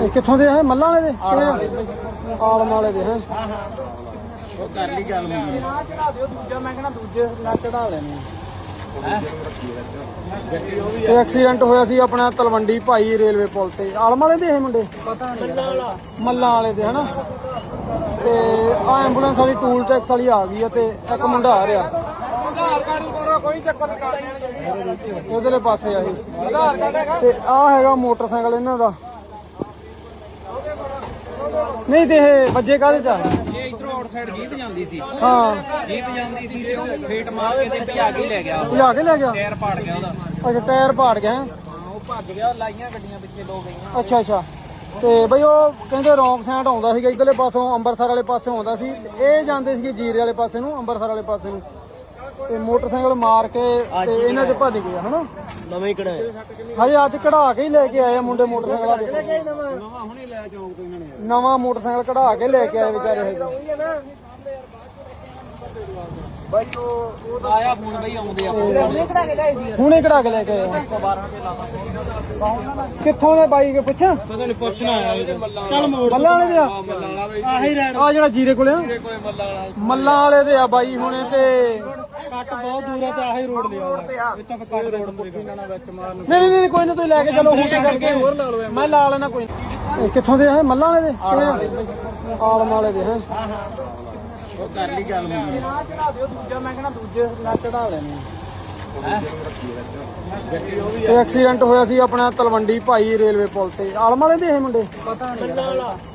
ਇਹ ਕਿੱਥੋਂ ਦੇ ਹੈ ਮੱਲਾਂ ਵਾਲੇ ਦੇ? ਆਲਮ ਵਾਲੇ ਦੇ। ਹੈ? ਉਹ ਕਰ ਲਈ ਗੱਲ ਮੁੰਡੀ ਚੜਾ ਦਿਓ ਦੂਜਾ ਮੈਂ ਕਹਿੰਦਾ ਦੂਜੇ ਨਾ ਚੜਾ ਲੈਣੇ ਇਹ ਐਕਸੀਡੈਂਟ ਹੋਇਆ ਸੀ ਆਪਣਾ ਤਲਵੰਡੀ ਭਾਈ ਰੇਲਵੇ ਪੁਲ ਤੇ। ਆਲਮ ਵਾਲੇ ਦੇ ਇਹ ਮੁੰਡੇ? ਪਤਾ ਨਹੀਂ ਮੱਲਾਂ ਵਾਲੇ। ਦੇ ਹਨਾ? ਤੇ ਆ ਐਂਬੂਲੈਂਸ ਵਾਲੀ ਟੂਲ ਟੈਕਸ ਵਾਲੀ ਆ ਗਈ ਆ ਤੇ ਇੱਕ ਮੁੰਡਾ ਆ ਰਿਹਾ। ਆਧਾਰ ਕਾਰਡ ਕਰੋ ਕੋਈ ਚੱਕਰ ਨਹੀਂ। ਉਧਰਲੇ ਪਾਸੇ ਆ ਇਹ ਤੇ ਆ ਹੈਗਾ ਮੋਟਰਸਾਈਕਲ ਇਹਨਾਂ ਦਾ। ਨਹੀਂ ਤੇ ਇਹ ਵੱਜੇ ਕਾਹਦੇ ਚ? ਇਹ ਇਧਰੋਂ ਆਊਟਸਾਈਡ ਜੀਪ ਜਾਂਦੀ ਸੀ। ਹਾਂ। ਜੀਪ ਜਾਂਦੀ ਸੀ ਤੇ ਉਹ ਫੇਟ ਮਾਰ ਕੇ ਤੇ ਭਜਾ ਕੇ ਲੈ ਗਿਆ। ਲਿਆ ਕੇ ਲੈ ਗਿਆ? ਟਾਇਰ ਪਾੜ ਗਿਆ ਉਹਦਾ। ਅੱਛਾ ਟਾਇਰ ਪਾੜ ਗਿਆ ਹੈਂ? ਹਾਂ, ਉਹ ਭੱਜ ਗਿਆ ਲਾਈਆਂ ਗੱਡੀਆਂ ਪਿੱਛੇ ਦੋ ਗਈਆਂ। ਅੱਛਾ ਅੱਛਾ। ਤੇ ਬਈ ਉਹ ਕਹਿੰਦੇ ਰੌਂਗ ਸਾਈਡ ਆਉਂਦਾ ਸੀਗਾ ਇਧਰਲੇ ਪਾਸੋਂ ਅੰਮ੍ਰਿਤਸਰ ਵਾਲੇ ਪਾਸੇ ਆਉਂਦਾ ਸੀ। ਇਹ ਜਾਂਦੇ ਸੀਗੇ ਜੀਰੇ ਵਾਲੇ ਪਾਸੇ ਨੂੰ ਅੰਮ੍ਰਿਤਸਰ ਵਾਲੇ ਪਾਸੇ ਨੂੰ। ਤੇ ਮੋਟਰਸਾਈਕਲ ਮਾਰ ਕੇ ਤੇ ਇਹਨਾਂ 'ਚ ਭੱਜ ਗਏ ਹਨਾ? ਨਵੇਂ ਹੀ? ਕਢਾਏ ਹਜੇ ਅੱਜ ਕਢਾ ਕੇ ਹੀ ਲੈ ਕੇ ਆਏ ਆ ਮੁੰਡੇ ਮੋਟਰਸਾਈਕਲ ਵਾਲੇ। ਨਵਾਂ? ਹੁਣੇ ਲੈ ਚੌਂਕ ਤੋਂ ਇਹਨਾਂ ਨੇ ਨਵਾਂ ਮੋਟਰਸਾਈਕਲ ਕਢਾ ਕੇ ਲੈ ਕੇ ਆਏ ਵਿਚਾਰੇ ਇਹ ਆਇਆ ਫੋਨ ਬਈ ਆਉਂਦੇ ਆ। ਹੁਣੇ ਕਢਾ ਕੇ ਲੈ ਕੇ ਆਏ ਆ। 112 ਤੇ ਲਾਤਾ ਕਿੱਥੋਂ ਦੇ ਬਾਈ ਕੇ ਪੁੱਛਾਂ? ਪਤਾ ਨਹੀਂ ਪੁੱਛਣਾ ਆਇਆ ਚੱਲ ਮੋੜ। ਮੱਲਾਂ ਵਾਲੇ ਦੇ ਆ? ਆਹੀ ਰੈਡ ਆ ਜਿਹੜਾ ਜੀਰੇ ਕੋਲੇ ਆ। ਕੋਈ ਮੱਲਾਂ ਵਾਲਾ। ਮੱਲਾਂ ਵਾਲੇ ਦੇ ਆ ਬਾਈ ਹੁਣੇ ਤੇ। ਕੱਟ ਬਹੁਤ ਦੂਰ ਆ ਤੇ ਆਹੀ ਰੋਡ ਲਿਆ ਇੱਥੇ ਕੱਟ ਰੋਡ ਪੁੱਠੀ ਨਾ ਵਿੱਚ ਮਾਰਨ ਨਹੀਂ ਨਹੀਂ ਕੋਈ ਨਾ ਤੁਸੀਂ ਲੈ ਕੇ ਚਲੋ ਹੁਣ ਕਰਕੇ ਹੋਰ ਲਾ ਲਓ ਮੈਂ ਲਾ ਲੈਣਾ ਕੋਈ ਨੀ। ਇਹ ਕਿੱਥੋਂ ਦੇ ਹੈ ਮੱਲਾਂ ਵਾਲੇ ਦੇ? ਆਲਮ ਵਾਲੇ ਦੇ ਹੈ? ਉਹ ਕਰ ਲਈ ਗੱਲ ਮੁੰਡੀ ਚੜਾ ਦਿਓ ਦੂਜਾ ਮੈਂ ਕਹਿੰਦਾ ਦੂਜੇ ਨਾ ਚੜਾ ਲੈਣੇ ਇਹ ਐਕਸੀਡੈਂਟ ਹੋਇਆ ਸੀ ਆਪਣਾ ਤਲਵੰਡੀ ਭਾਈ ਰੇਲਵੇ ਪੁਲ ਤੇ। ਆਲਮ ਵਾਲੇ ਦੇ ਇਹ ਮੁੰਡੇ? ਪਤਾ ਨਹੀਂ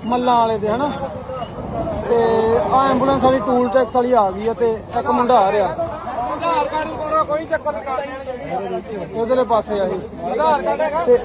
ਮੱਲਾਂ ਵਾਲੇ। ਦੇ ਹਨਾ? ਤੇ ਆ ਐਂਬੂਲੈਂਸ ਵਾਲੀ ਟੂਲ ਟੈਕਸ ਵਾਲੀ ਆ ਗਈ ਤੇ ਇੱਕ ਮੁੰਡਾ ਆ ਰਿਹਾ। ਕੋਈ ਚੱਕਰ ਨਹੀਂ। ਉਧਰਲੇ ਪਾਸੇ ਆ ਇਹ ਤੇ